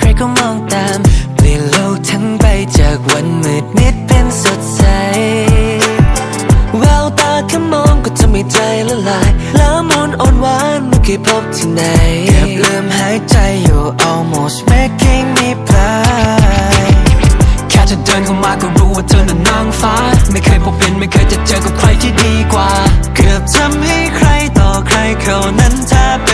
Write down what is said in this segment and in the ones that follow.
ใครๆก็มองตาม เปลี่ยนโลกทั้งใบจากวันมืดมิดเป็นสดใส แววตาแค่มองก็ทำให้ใจละลาย แล้วมนอ่อนหวานไม่เคยพบที่ไหนเกือบลืมหายใจอยู่ almost making me blind แค่เธอเดินเข้ามาก็รู้ว่าเธอนั้นนางฟ้า ไม่เคยพบเป็นไม่เคยจะเจอกับใครที่ดีกว่า เกือบทำให้ใครต่อใครเขานั้นแทบ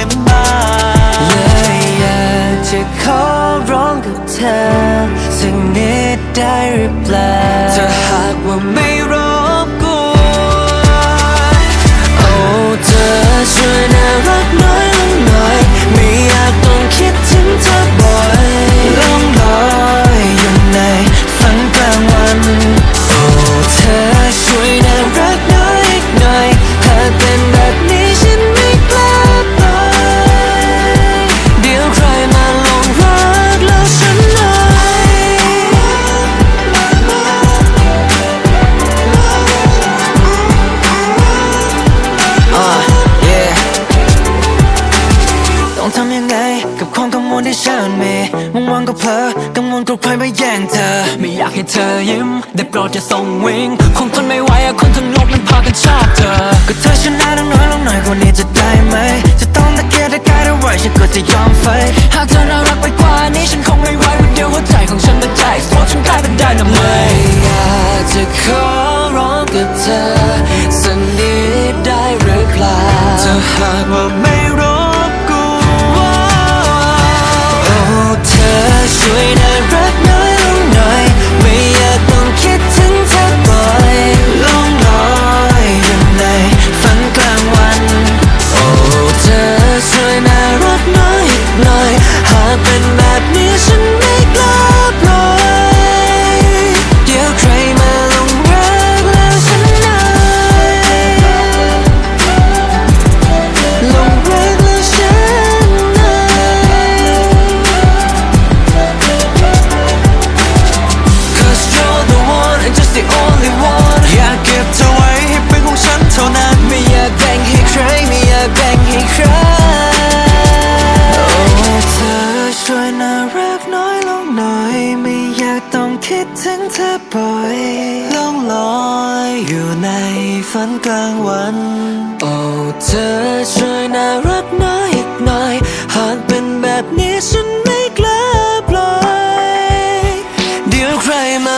รือเปล่าถ้าหากว่าไม่รบกวนโอ้เธอช่วย ว่างๆก็เพ้อกังวลกลัวใครมาแย่งเธอ ไม่อยากให้เธอยิ้มได้โปรดจะส่งวิงคงทนไม่ไหวอะคนทั้งโลกมันพากันชอบเธอ ก็เธอชนะต้องน้อยลงหน่อยกว่านี้จะได้ไหม จะต้องตะเกียกตะกายเอาไว้ฉันก็จะยอมไฟหากเธอน่ารักไปกว่านี้ฉันคงไม่ไหววันเดียวหัวใจของฉันมันใจเพราะฉันกลายเป็นไดนาไมต์อยากจะขอร้องกับเธอสักนิดได้หรือเปล่าถ้าหากว่า ใครโอ้เธอช่วยน่ารักน้อยลงหน่อย ไม่อยากต้องคิดถึงเธอบ่อยล่องลอยอยู่ในฝันกลางวัน โอ้เธอช่วยน่ารักน้อยอีกหน่อย หากเป็นแบบนี้ฉันไม่กล้าปล่อย เดี๋ยวใครมา